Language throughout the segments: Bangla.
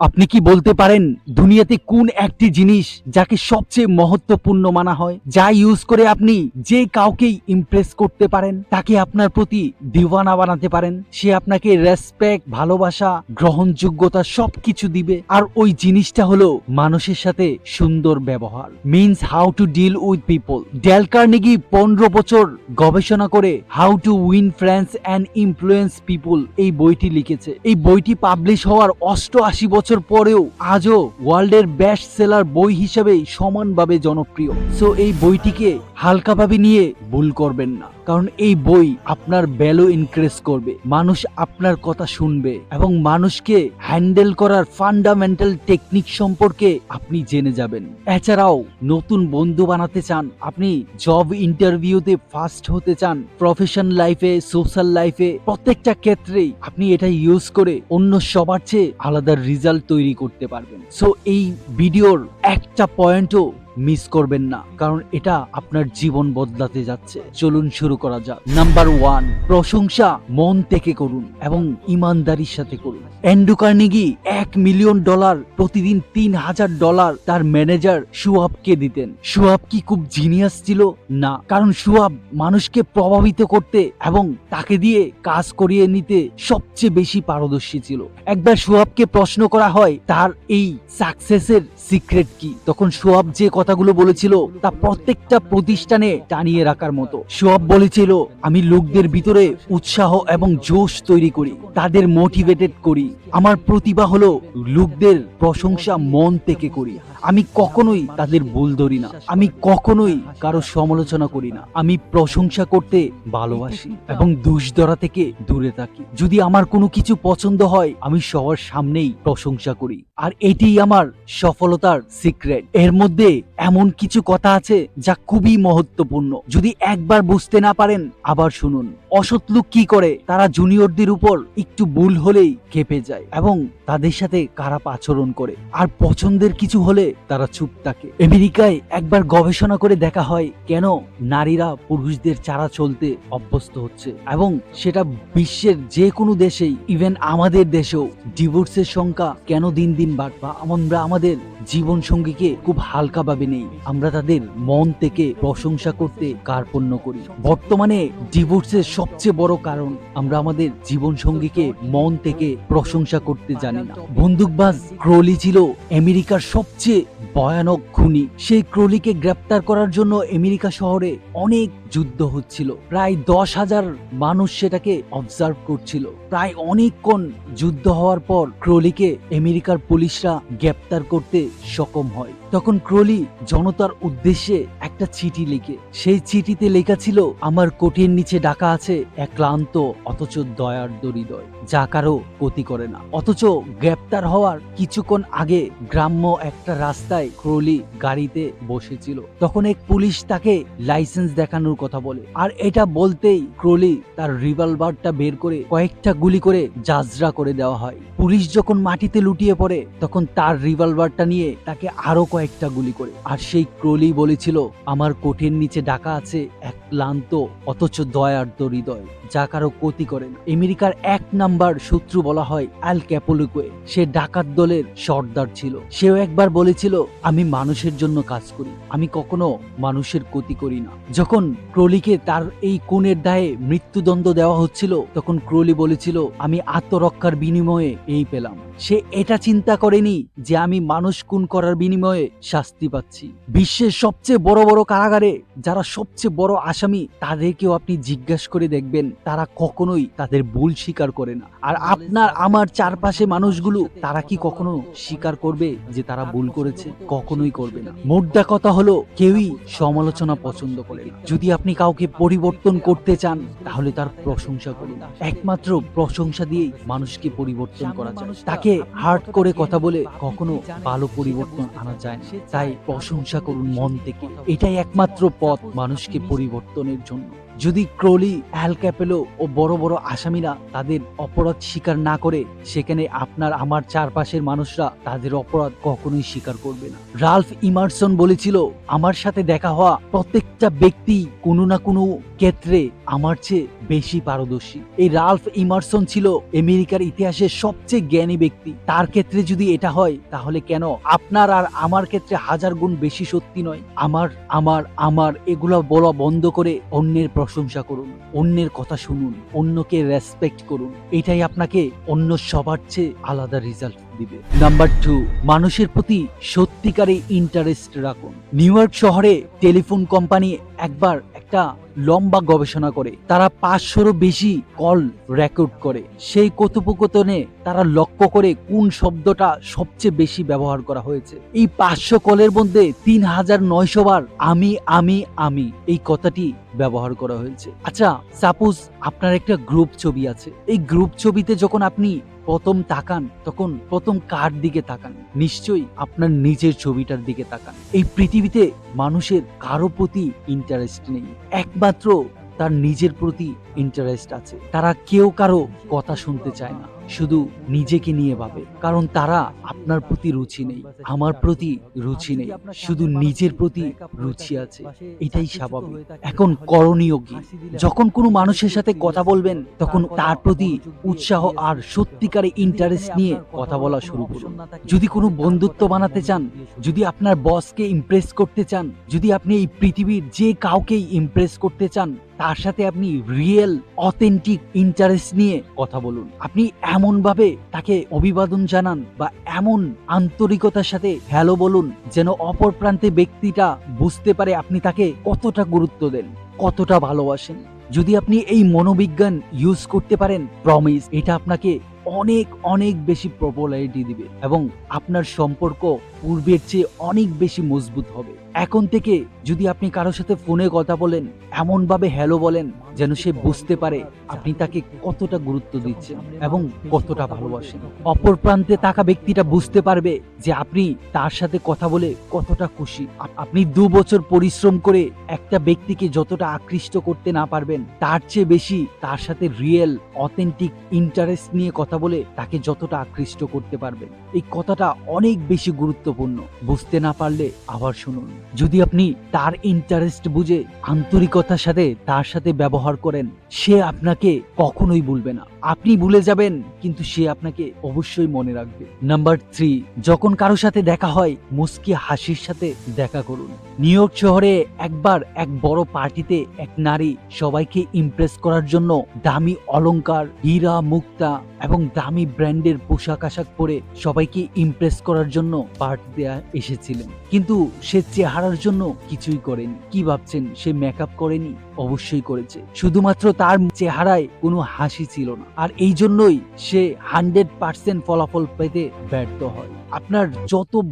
আপনি কি বলতে পারেন দুনিয়াতে কোন একটি জিনিস যাকে সবচেয়ে মহত্বপূর্ণ মানা হয়? যা ইউজ করে আপনি যে কাউকেই ইমপ্রেস করতে পারেন, তাকে আপনার প্রতি দিওয়ানা বানাতে পারেন। সে আপনাকে রেসপেক্ট ভালোবাসা, গ্রহণযোগ্যতা সবকিছু দিবে। আর ওই জিনিসটা হলো মানুষের সাথে সুন্দর ব্যবহার। Means how to deal with people Dale Carnegie পনেরো বছর গবেষণা করে how to win friends and influence people এই বইটি লিখেছে। এই বইটি পাবলিশ হওয়ার অষ্টআশি বছর পরেও আজও ওয়ার্ল্ডের বেস্ট সেলার বই হিসাবেই সমানভাবে জনপ্রিয়। সো এই বইটিকে হালকাভাবে নিয়ে ভুল করবেন না। কারণ এই বই আপনার ভ্যালু ইনক্রিজ করবে, মানুষ আপনার কথা শুনবে এবং মানুষকে হ্যান্ডেল করার ফান্ডামেন্টাল টেকনিক সম্পর্কে আপনি জেনে যাবেন। এছাড়াও নতুন বন্ধু বানাতে চান, আপনি জব ইন্টারভিউতে ফার্স্ট হতে চান প্রফেশন লাইফে সোশ্যাল লাইফে প্রত্যেকটা ক্ষেত্রেই আপনি এটা ইউজ করে অন্য সবার চেয়ে আলাদা রেজাল্ট তৈরি করতে পারবেন। সো এই ভিডিওর একটা পয়েন্টও মিস করবেন না, কারণ এটা আপনার জীবন বদলাতে যাচ্ছে। চলুন শুরু করা যাক। নাম্বার ওয়ান প্রশংসা মন থেকে করুন এবং ইমানদারির সাথে করুন। অ্যান্ড্রু কার্নেগি এক মিলিয়ন ডলার প্রতিদিন তিন হাজার ডলার তার ম্যানেজার সুয়াবকে দিতেন। সুয়াব কি খুব জিনিয়াস ছিল? না, কারণ সুয়াব মানুষকে প্রভাবিত করতে এবং তাকে দিয়ে কাজ করিয়ে নিতে সবচেয়ে বেশি পারদর্শী ছিল। একবার সুয়াবকে প্রশ্ন করা হয়, তার এই সাকসেসের সিক্রেট কি? তখন সোয়াব যে কথাগুলো বলেছিল তা প্রত্যেকটা প্রতিষ্ঠানে টানিয়ে রাখার মতো। সব বলেছিল, আমি লোকদের ভিতরে উৎসাহ এবং জোশ তৈরি করি, তাদের মোটিভেটেড করি। আমার প্রতিভা হলো লোকদের প্রশংসা মন থেকে করি। আমি কখনোই তাদের ভুল ধরি না। আমি কখনোই কারও সমালোচনা করি না। আমি প্রশংসা করতে ভালোবাসি এবং দোষ ধরা থেকে দূরে থাকি। যদি আমার কোনো কিছু পছন্দ হয়, আমি সবার সামনেই প্রশংসা করি। আর এটিই আমার সফলতার সিক্রেট। এর মধ্যে এমন কিছু কথা আছে যা খুবই মহত্বপূর্ণ। যদি একবার বুঝতে না পারেন, আবার শুনুন। অসৎ লোক কি করে? তারা জুনিয়রদের উপর একটু ভুল হলেই খেপে যায় এবং তাদের সাথে খারাপ আচরণ করে। আর পছন্দের কিছু হলে তারা চুপ থাকে। আমেরিকায় একবার গবেষণা করে দেখা হয় কেন নারীরা পুরুষদের চারা চলতে অভ্যস্ত হচ্ছে এবং সেটা বিশ্বের যে কোনো দেশেই ইভেন আমাদের দেশেও ডিভোর্সের সংখ্যা কেন দিন দিন বাড়বা আমরা আমাদের জীবন সঙ্গীকে খুব হালকাভাবে নেই। আমরা তাদের মন থেকে প্রশংসা করতে কার্পণ্য করি। বর্তমানে ডিভোর্সের সবচেয়ে বড় কারণ আমরা আমাদের জীবন সঙ্গীকে মন থেকে প্রশংসা করতে জানি না। বন্দুকবাজ ক্রোলি ছিল আমেরিকার সবচেয়ে ভয়ানক খুনি। সেই ক্রোলিকে গ্রেপ্তার করার জন্য আমেরিকা শহরে অনেক যুদ্ধ হচ্ছিল। প্রায় দশ হাজার মানুষ সেটাকে অবজার্ভ করছিল। প্রায় অনেকক্ষণ যুদ্ধ হওয়ার পর ক্রোলিকে আমেরিকার পুলিশরা গ্রেপ্তার করতে সক্ষম হয়। তখন ক্রোলি জনতার উদ্দেশ্যে একটা চিঠি লিখে। সেই চিঠিতে লেখা ছিল, আমার কোটির নিচে ডাকা আছে এক ক্লান্ত অথচ দয়ার হৃদয় যা কারও ক্ষতি করে না। অথচ গ্রেপ্তার হওয়ার কিছুক্ষণ আগে গ্রাম্য একটা রাস্তায় ক্রোলি গাড়িতে বসেছিল। তখন এক পুলিশ তাকে লাইসেন্স দেখানোর কথা বলে। আর এটা বলতেই ক্রোলি তার রিভলভারটা বের করে কয়েকটা গুলি করে জাজরা করে দেওয়া হয়। পুলিশ যখন মাটিতে লুটিয়ে পড়ে, তখন তার রিভলভারটা নিয়ে তাকে আরও কয়েকটা গুলি করে। আর সেই ক্রোলি বলেছিল, আমার কোঠের নিচে ডাকা আছে এক ক্লান্ত, অথচ দয়ার্দ হৃদয়, যা কারও ক্ষতি করেন আমেরিকার এক নাম্বার শত্রু বলা হয় অ্যাল ক্যাপোলিকোয়ে। সে ডাকাত দলের সর্দার ছিল। সেও একবার বলেছিল, আমি মানুষের জন্য কাজ করি। আমি কখনো মানুষের ক্ষতি করি না। যখন ক্রোলিকে তার এই কোণের দায়ে মৃত্যুদণ্ড দেওয়া হচ্ছিল, তখন ক্রোলি বলেছিল, আমি আত্মরক্ষার বিনিময়ে এই পেলাম। সে এটা চিন্তা করেনি যে আমি মানুষ খুন করার বিনিময়ে শাস্তি পাচ্ছি। বিশ্বের সবচেয়ে বড় বড় কারাগারে যারা সবচেয়ে বড় আসামি, তাদেরকেও আপনি জিজ্ঞাসা করে দেখবেন, তারা কখনোই তাদের ভুল স্বীকার করে না। আর আপনার, আমার চারপাশে মানুষগুলো, তারা কি কখনো স্বীকার করবে যে তারা ভুল করেছে? কখনোই করবে না। মোদ্দা কথা হলো, কেউই সমালোচনা পছন্দ করে না। যদি আপনি কাউকে পরিবর্তন করতে চান তাহলে তার প্রশংসা করুন। একমাত্র প্রশংসা দিয়েই মানুষকে পরিবর্তন করা যায়। তাকে হার্ট করে কথা বলে কখনো ভালো পরিবর্তন আনা যায় না। তাই প্রশংসা করুন মন থেকে। এটাই একমাত্র পথ মানুষকে পরিবর্তনের জন্য। যদি ক্রোলি, অ্যাল ক্যাপেলো ও বড় বড় আসামিরা তাদের অপরাধ স্বীকার না করে, সেখানে আপনার আমার চারপাশের মানুষরা তাদের অপরাধ কখনোই স্বীকার করবে না। রালফ ইমারসন বলেছিল, আমার সাথে দেখা হওয়া প্রত্যেকটা ব্যক্তি কোনো না কোনো ক্ষেত্রে আমার চেয়ে বেশি পারদর্শী। এই রাল্ফ ইমারসন ছিল আমেরিকার ইতিহাসের সবচেয়ে জ্ঞানী ব্যক্তি। তার ক্ষেত্রে যদি এটা হয়, তাহলে কেন আপনার আর আমার ক্ষেত্রে হাজার গুণ বেশি সত্যি নয়? আমার আমার আমার এগুলো বলা বন্ধ করে অন্যের প্রশংসা করুন, অন্যের কথা শুনুন, অন্যকে রেসপেক্ট করুন। এটাই আপনাকে অন্য সবার চেয়ে আলাদা রেজাল্ট দিবে। নাম্বার টু মানুষের প্রতি সত্যিকারে ইন্টারেস্ট রাখুন। নিউ ইয়র্ক শহরে টেলিফোন কোম্পানি একবার একটা লম্বা গবেষণা করে, তারা পাঁচশোরও বেশি কল রেকর্ড করে। সেই কথোপকথনে তারা লক্ষ্য করে কোন শব্দটা সবচেয়ে বেশি ব্যবহার করা হয়েছে। এই পাঁচশো কলের মধ্যে তিন হাজার নয়শো বার আমি আমি আমি এই কথাটি ব্যবহার করা হয়েছে। আচ্ছা সাপোজ আপনার একটা গ্রুপ ছবি আছে। এই গ্রুপ ছবিতে যখন আপনি প্রথম তাকান, তখন প্রথম কার দিকে তাকান? নিশ্চয়ই আপনার নিজের ছবিটার দিকে তাকান। এই পৃথিবীতে মানুষের কারও প্রতি ইন্টারেস্ট নেই। একমাত্র তার নিজের প্রতি ইন্টারেস্ট আছে। তারা কেউ কারও কথা শুনতে চায় না। শুধু নিজেকে নিয়ে ভাবে, কারণ তারা আপনার প্রতি রুচি নেই, আমার প্রতি রুচি নেই, শুধু নিজের প্রতি রুচি আছে, এটাই স্বাভাবিক। এখন করণীয় কি? যখন কোনো মানুষের সাথে কথা বলবেন, তখন তার প্রতি উৎসাহ আর সত্যিকারে ইন্টারেস্ট নিয়ে কথা বলা শুরু করুন। যদি কোনো বন্ধুত্ব বানাতে চান, যদি আপনার বসকে ইমপ্রেস করতে চান, যদি আপনি এই পৃথিবীর যে কাউকেই ইমপ্রেস করতে চান, তার সাথে আপনি রিয়েল অথেন্টিক ইন্টারেস্ট নিয়ে কথা বলুন। আপনি এমন ভাবে তাকে অভিবাদন জানান বা এমন আন্তরিকতার সাথে হ্যালো বলুন যেন অপর প্রান্তে ব্যক্তিটা বুঝতে পারে আপনি তাকে কতটা গুরুত্ব দেন, কতটা ভালোবাসেন। যদি আপনি এই মনোবিজ্ঞান ইউজ করতে পারেন প্রমিস এটা আপনাকে অনেক অনেক বেশি প্রপোলারিটি দিবে এবং আপনার সম্পর্ক পূর্বের চেয়ে অনেক বেশি মজবুত হবে। এখন থেকে যদি আপনি কারোর সাথে ফোনে কথা বলেন এমন ভাবে হ্যালো বলেন, যেন সে বুঝতে পারে আপনি তাকে কতটা গুরুত্ব দিচ্ছেন এবং কতটা ভালোবাসেন। অপর প্রান্তে থাকা ব্যক্তিটা বুঝতে পারবে যে আপনি তার সাথে কথা বলে কতটা খুশি। আপনি দু বছর পরিশ্রম করে একটা ব্যক্তিকে যতটা আকৃষ্ট করতে না পারবেন, তার চেয়ে বেশি তার সাথে রিয়েল অথেন্টিক ইন্টারেস্ট নিয়ে কথা বলে তাকে যতটা আকৃষ্ট করতে পারবেন। এই কথাটা অনেক বেশি গুরুত্বপূর্ণ। বুঝতে না পারলে আবার শুনুন। যদি আপনি তার ইন্টারেস্ট বুঝে আন্তরিকতার সাথে তার সাথে ব্যবহার করেন, সে আপনাকে কখনোই ভুলবে না। আপনি ভুলে যাবেন, কিন্তু সে আপনাকে অবশ্যই মনে রাখবে। নাম্বার থ্রি যখন কারও সাথে দেখা হয়, মুস্কি হাসির সাথে দেখা করুন। নিউ ইয়র্ক শহরে একবার এক বড় পার্টিতে এক নারী সবাইকে ইমপ্রেস করার জন্য দামি অলংকার, হীরা, মুক্তা এবং দামি ব্র্যান্ডের পোশাক আশাক পরে সবাইকে ইমপ্রেস করার জন্য পার্ট দেয়া এসেছিলেন। কিন্তু সে চেহারার জন্য কিছুই করেনি। কি ভাবছেন? সে মেকআপ করেনি? অবশ্যই করেছে। শুধুমাত্র তার চেহারায় কোনো হাসি ছিল না। আর এই জন্যই সে হান্ড্রেড পার্সেন্ট ফলাফল পেতে ব্যর্থ হয়। আপনার যত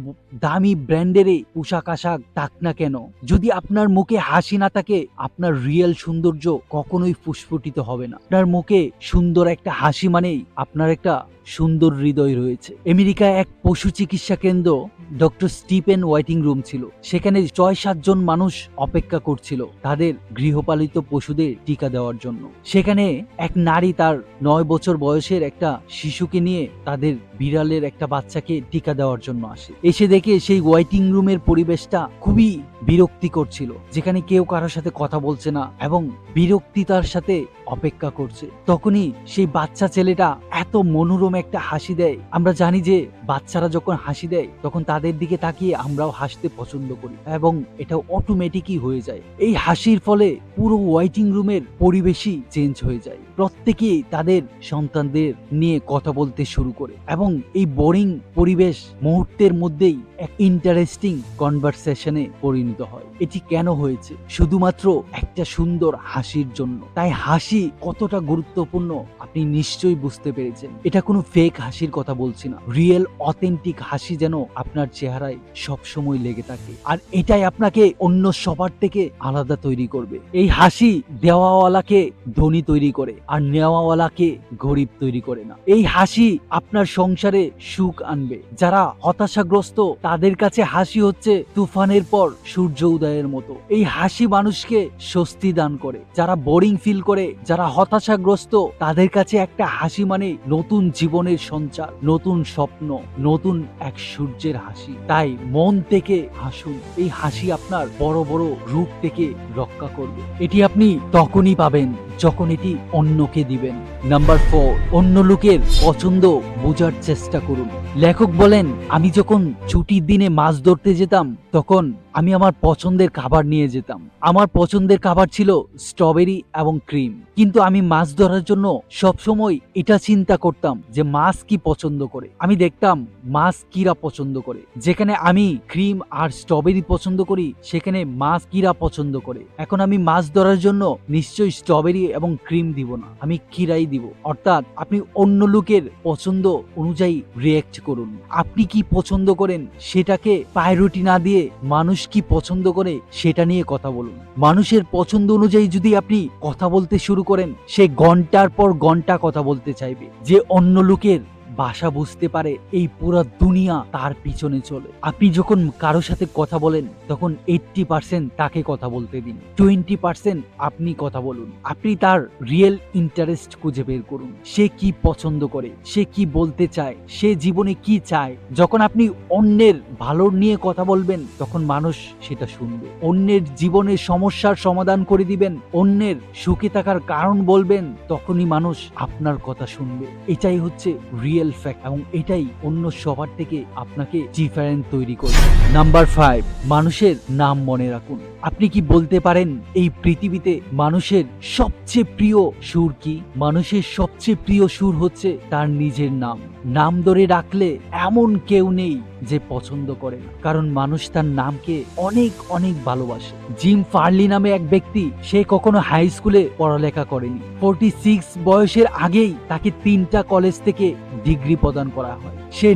দামি ব্র্যান্ডেরই পোশাক আশাক থাক না কেন, যদি আপনার মুখে হাসি না থাকে, আপনার রিয়েল সৌন্দর্য কখনোই ফুসফুটিত হবে না। আপনার মুখে সুন্দর একটা হাসি মানেই আপনার একটা সুন্দর হৃদয় রয়েছে। আমেরিকায় এক পশু চিকিৎসা কেন্দ্র ডক্টর স্টিপেন ওয়াইটিং রুম ছিল। সেখানে ছয় সাতজন মানুষ অপেক্ষা করছিল তাদের গৃহপালিত পশুদের টিকা দেওয়ার জন্য। সেখানে এক নারী তার নয় বছর বয়সের একটা শিশুকে নিয়ে তাদের বিড়ালের একটা বাচ্চাকে টিকা দেওয়ার জন্য আসে। এসে দেখে সেই ওয়াইটিং রুমের পরিবেশটা খুবই বিরক্তিকর ছিল, যেখানে কেউ কারোর সাথে কথা বলছে না এবং বিরক্তিতার সাথে অপেক্ষা করছে। তখনই সেই বাচ্চা ছেলেটা এত মনোরম একটা হাসি দেয়। আমরা জানি যে বাচ্চারা যখন হাসি দেয়, তখন তাদের দিকে তাকিয়ে আমরাও হাসতে পছন্দ করি এবং এটা অটোমেটিকই হয়ে যায়। এই হাসির ফলে পুরো ওয়াইটিং রুমের পরিবেশই চেঞ্জ হয়ে যায়। প্রত্যেকেই তাদের সন্তানদের নিয়ে কথা বলতে শুরু করে এবং এই বোরিং পরিবেশ মুহূর্তের মধ্যেই এক ইন্টারেস্টিং কনভারসেশনে পরিণত হয়। এটি কেন হয়েছে? শুধুমাত্র একটা সুন্দর হাসির জন্য। তাই হাসি কতটা গুরুত্বপূর্ণ আপনি নিশ্চয়ই বুঝতে পেরেছেন। এটা কোনো ফেক হাসির কথা বলছি না। রিয়েল অথেন্টিক হাসি যেন আপনার চেহারায় সব সময় লেগে থাকে। আর এটাই আপনাকে অন্য সবার থেকে আলাদা তৈরি করবে। এই হাসি দেওয়াওয়ালাকে ধনী তৈরি করে। আর নেওয়াওয়ালাকে গরিব তৈরি করে না। এই হাসি আপনার সংসারে সুখ আনবে। যারা হতাশাগ্রস্ত, তাদের কাছে হাসি হচ্ছে তুফানের পর সূর্য উদয়ের মতো। এই হাসি মানুষকে স্বস্তি দান করে। যারা বোরিং ফিল করে, যারা হতাশাগ্রস্ত, তাদের কাছে একটা হাসি মানে নতুন জীবনের সঞ্চার, নতুন স্বপ্ন, নতুন এক সূর্যের হাসি। তাই মন থেকে হাসুন। এই হাসি আপনার বড় বড় রূপ থেকে রক্ষা করবে। এটি আপনি তখনই পাবেন যখন এটি অন্যকে দিবেন। নাম্বার ফোর অন্য লোকের পছন্দ বোঝার চেষ্টা করুন। লেখক বলেন, আমি যখন ছুটির দিনে মাছ ধরতে যেতাম, তখন আমি আমার পছন্দের খাবার নিয়ে যেতাম। আমার পছন্দের খাবার ছিল স্ট্রবেরি এবং ক্রিম। কিন্তু আমি মাছ ধরার জন্য সবসময় এটা চিন্তা করতাম যে মাছ কি পছন্দ করে। আমি দেখতাম মাছ কিরা পছন্দ করে। যেখানে আমি ক্রিম আর স্ট্রবেরি পছন্দ করি, সেখানে মাছ কিরা পছন্দ করে। এখন আমি মাছ ধরার জন্য নিশ্চয়ই স্ট্রবেরি এবং ক্রিম দিব না। আমি কিরাই দিব। অর্থাৎ আপনি অন্য লোকের পছন্দ অনুযায়ী রিয়েক্ট করুন। আপনি কি পছন্দ করেন সেটাকে প্রায়োরিটি না দিয়ে মানুষ কি পছন্দ করে সেটা নিয়ে কথা বলুন। মানুষের পছন্দ অনুযায়ী যদি আপনি কথা বলতে শুরু করেন, সে ঘণ্টার পর ঘণ্টা কথা বলতে চাইবে। যে অন্য লোকের ভাষা বুঝতে পারে এই পুরো দুনিয়া তার পিছনে চলে। আপনি যখন কারও সাথে কথা বলেন, তখন এইটটি পার্সেন্ট তাকে কথা বলতে দিন। টোয়েন্টি পার্সেন্ট আপনি কথা বলুন। আপনি তার রিয়েল ইন্টারেস্ট খুঁজে বের করুন। সে কি পছন্দ করে, সে কি বলতে চায়, সে জীবনে কি চায়। যখন আপনি অন্যের ভালো নিয়ে কথা বলবেন, তখন মানুষ সেটা শুনবে। অন্যের জীবনের সমস্যার সমাধান করে দিবেন, অন্যের সুখে থাকার কারণ বলবেন, তখনই মানুষ আপনার কথা শুনবে। এটাই হচ্ছে রিয়েল ফ্যাক্ট এবং এটাই অন্য সবার থেকে আপনাকে ডিফারেন্ট তৈরি করবে। নাম্বার ফাইভ মানুষের নাম মনে রাখুন। আপনি কি বলতে পারেন এই পৃথিবীতে মানুষের সবচেয়ে প্রিয় সুর কি? মানুষের সবচেয়ে প্রিয় সুর হচ্ছে তার নিজের নাম। নাম ধরে রাখলে এমন কেউ নেই যে পছন্দ করে না। কারণ মানুষ তার নামকে অনেক অনেক ভালোবাসে। জিম ফার্লি নামে এক ব্যক্তি, সে কখনো হাই স্কুলে পড়ালেখা করেনি। ফোরটি সিক্স বয়সের আগেই তাকে তিনটা কলেজ থেকে ডিগ্রি প্রদান করা হয়। সে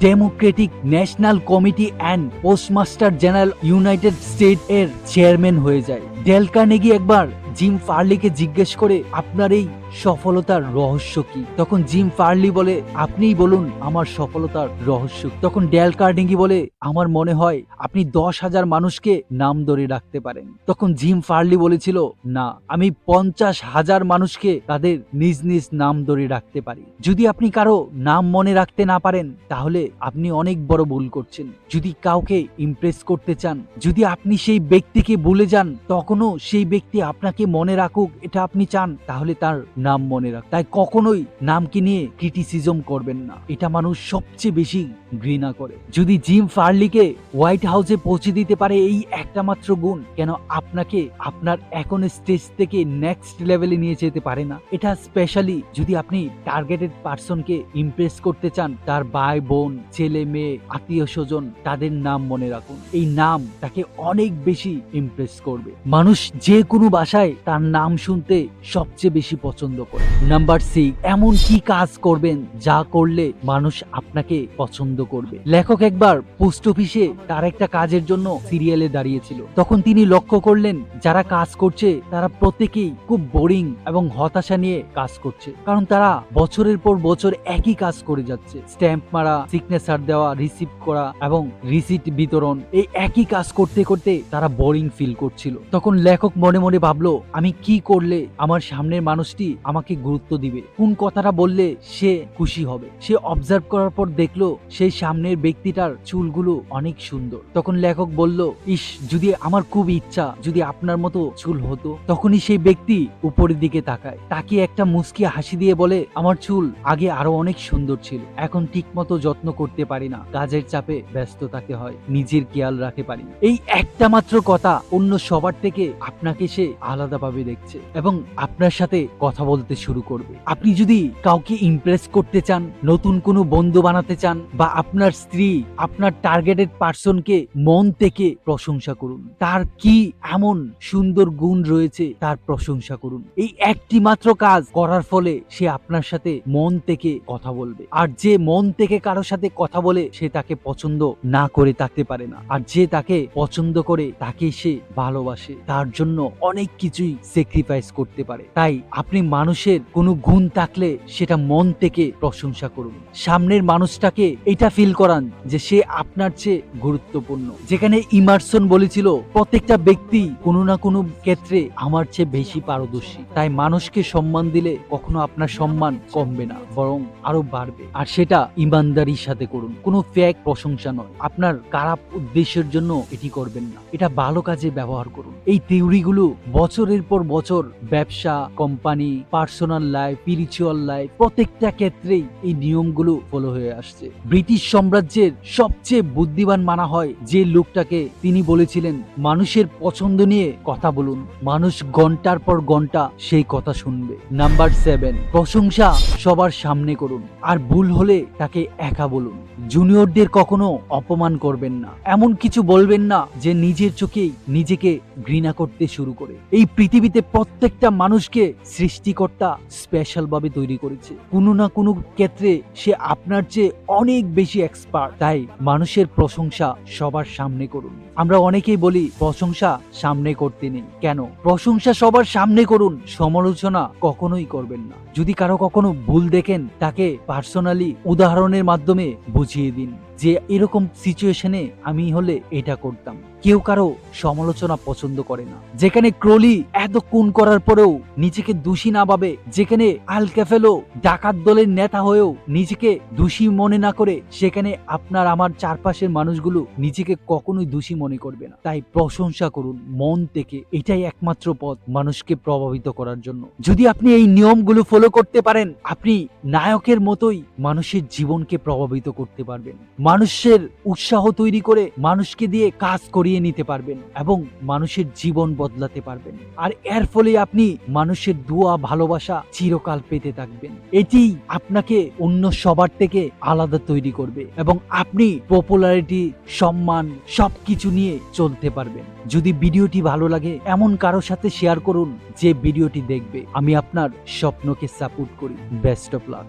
Democratic National Committee and Postmaster General United State এর চেয়ারম্যান হয়ে যায়। ডেল কার্নেগি একবার জিম ফার্লিকে জিজ্ঞেস করে, আপনার এই সফলতার রহস্য কি? তখন জিম ফার্লি বলে, আপনিই বলুন আমার সফলতার রহস্য। তখন ডেল কার্নেগি বলে, আমার মনে হয় আপনি দশ হাজার মানুষকে নাম ধরে রাখতে পারেন। তখন জিম ফার্লি বলেছিল, না, আমি পঞ্চাশ হাজার মানুষকে তাদের নিজ নিজ নাম ধরে রাখতে পারি। যদি আপনি কারও নাম মনে রাখতে না পারেন, তাহলে আপনি অনেক বড় ভুল করছেন। যদি কাউকে ইমপ্রেস করতে চান, যদি আপনি সেই ব্যক্তিকে ভুলে যান, তখনও সেই ব্যক্তি আপনাকে মনে রাখুক, এটা আপনি চান, তাহলে তার নাম মনে রাখ। তাই কখনোই নামকে নিয়ে ক্রিটিসিজম করবেন না। এটা মানুষ সবচেয়ে বেশি ঘৃণা করে। যদি জিম ফার্লিকে হোয়াইট হাউসে পৌঁছে দিতে পারে এই একটা মাত্র গুণ, কেন আপনাকে আপনার এখন স্টেজ থেকে নেক্সট লেভেলে নিয়ে যেতে পারে না? এটা স্পেশালি যদি আপনি টার্গেটেড পার্সনকে ইমপ্রেস করতে চান, তার ভাই, বোন, ছেলে, মেয়ে, আত্মীয় স্বজন, তাদের নাম মনে রাখুন। এই নাম তাকে অনেক বেশি ইমপ্রেস করবে। মানুষ যে কোনো ভাষায় তার নাম শুনতে সবচেয়ে বেশি পছন্দ করে। নাম্বার সিক্স এমন কি কাজ করবেন যা করলে মানুষ আপনাকে পছন্দ করবে? লেখক একবার পোস্ট অফিসে তার একটা কাজের জন্য সিরিয়ালে দাঁড়িয়েছিল। তখন তিনি লক্ষ্য করলেন, যারা কাজ করছে, তারা প্রত্যেকেই খুব বোরিং এবং হতাশা নিয়ে কাজ করছে। কারণ তারা বছরের পর বছর একই কাজ করে যাচ্ছে। স্ট্যাম্প মারা সিগনেচার দেওয়া রিসিভ করা এবং রিসিট বিতরণ, এই একই কাজ করতে করতে তারা বোরিং ফিল করছিল। তখন লেখক মনে মনে ভাবলো, আমি কি করলে আমার সামনের মানুষটি আমাকে গুরুত্ব দিবে। কোন কথাটা বললে সে খুশি হবে? সে অবজার্ভ করার পর দেখল, সেই সামনের ব্যক্তিটার চুলগুলো অনেক সুন্দর। তখন লেখক বলল, ইস, যদি আমার খুব ইচ্ছা, যদি আপনার মতো চুল হতো, তখনই সেই ব্যক্তি উপরের দিকে তাকায়। তাকে একটা মুস্কি হাসি দিয়ে বলে, আমার চুল আগে আরও অনেক সুন্দর ছিল, এখন ঠিক মতো যত্ন করতে পারি না। কাজের চাপে ব্যস্ত থাকতে হয়, নিজের খেয়াল রাখতে পারি এই একটা মাত্র কথা অন্য সবার থেকে আপনাকে সে আলাদাভাবে দেখছে এবং আপনার সাথে কথা বলতে শুরু করবে। আপনি যদি কাউকে ইমপ্রেস করতে চান, নতুন কোনো বন্ধু বানাতে চান বা আপনার স্ত্রী আপনার টার্গেটেড পার্সনকে মন থেকে প্রশংসা করুন, তার কি এমন সুন্দর গুণ রয়েছে তার প্রশংসা করুন। এই একটি মাত্র কাজ করার ফলে সে আপনার সাথে মন থেকে কথা বলবে। আর যে মন থেকে কারও সাথে কথা বলে সে তাকে পছন্দ না করে থাকতে পারে না। আর যে তাকে পছন্দ করে তাকে সে ভালোবাসে, তার জন্য অনেক কিছুই স্যাক্রিফাইস করতে পারে। তাই আপনি মানুষের কোনো গুণ থাকলে সেটা মন থেকে প্রশংসা করুন। সামনের মানুষটাকে এটা ফিল করান যে সে আপনার চেয়ে গুরুত্বপূর্ণ। যেখানে ইমার্সন বলেছিল, প্রত্যেকটা ব্যক্তি কোনো না কোনো ক্ষেত্রে আমার চেয়ে বেশি পারদর্শী। তাই মানুষকে সম্মান দিলে কখনো আপনার সম্মান কমবে না, বরং আরও বাড়বে। আর সেটা ইমানদারির সাথে করুন। কোনো ফ্যাক প্রশংসা নয়। আপনার খারাপ উদ্দেশ্যের জন্য এটি করবেন না। এটা ভালো কাজে ব্যবহার করুন। এই থিওরিগুলো বছরের পর বছর ব্যবসা company personal life spiritual life প্রত্যেকটা ক্ষেত্রেই এই নিয়মগুলো ফলো হয়ে আসছে। ব্রিটিশ সাম্রাজ্যের সবচেয়ে বুদ্ধিমান মানা হয় যে লোকটাকে তিনি বলেছিলেন, মানুষের পছন্দ নিয়ে কথা বলুন। মানুষ ঘণ্টার পর ঘণ্টা সেই কথা শুনবে। নাম্বার সেভেন প্রশংসা সবার সামনে করুন। আর ভুল হলে তাকে একা বলুন। জুনিয়রদের কখনো অপমান করবেন না। এমন কিছু বলবেন না যে নিজের চোখেই নিজেকে ঘৃণা করতে শুরু করে। এই পৃথিবীতে প্রত্যেকটা মানুষকে সৃষ্টিকর্তা স্পেশাল ভাবে তৈরি করেছে। কোনো না কোনো ক্ষেত্রে সে আপনার চেয়ে অনেক বেশি এক্সপার্ট তাই মানুষের প্রশংসা সবার সামনে করুন। আমরা অনেকেই বলি, প্রশংসা সামনে করতে নেই। কেন? প্রশংসা সবার সামনে করুন, সমালোচনা কখনোই করবেন না। যদি কারও কখনো ভুল দেখেন, তাকে পার্সোনালি উদাহরণের মাধ্যমে বুঝিয়ে দিন যে, এরকম সিচুয়েশনে আমি হলে এটা করতাম। কেউ কারও সমালোচনা পছন্দ করে না। যেখানে ক্রলি এত খুন করার পরেও নিজেকে দোষী না ভাবে, যেখানে আল ক্যাফেলো ডাকাত দলের নেতা হয়েও নিজেকে দোষী মনে না করে, সেখানে আপনার আমার চারপাশের মানুষগুলো নিজেকে কখনোই দোষী মনে করবে না। তাই প্রশংসা করুন, মন থেকে এটাই একমাত্র পথ মানুষকে প্রভাবিত করার জন্য। যদি আপনি এই নিয়মগুলো ফলো করতে পারেন, আপনি নায়কের মতোই মানুষের জীবনকে প্রভাবিত করতে পারবেন। মানুষের উৎসাহ তৈরি করে মানুষকে দিয়ে কাজ করিয়ে নিতে পারবেন এবং মানুষের জীবন বদলাতে পারবেন। আর এর ফলে আপনি মানুষের দোয়া, ভালোবাসা চিরকাল পেতে থাকবেন। এটি আপনাকে অন্য সবার থেকে আলাদা তৈরি করবে এবং আপনি পপুলারিটি, সম্মান সবকিছু নিয়ে চলতে পারবেন। যদি ভিডিওটি ভালো লাগে, এমন কারও সাথে শেয়ার করুন যে ভিডিওটি দেখবে। আমি আপনার স্বপ্নকে সাপোর্ট করি। Best of luck.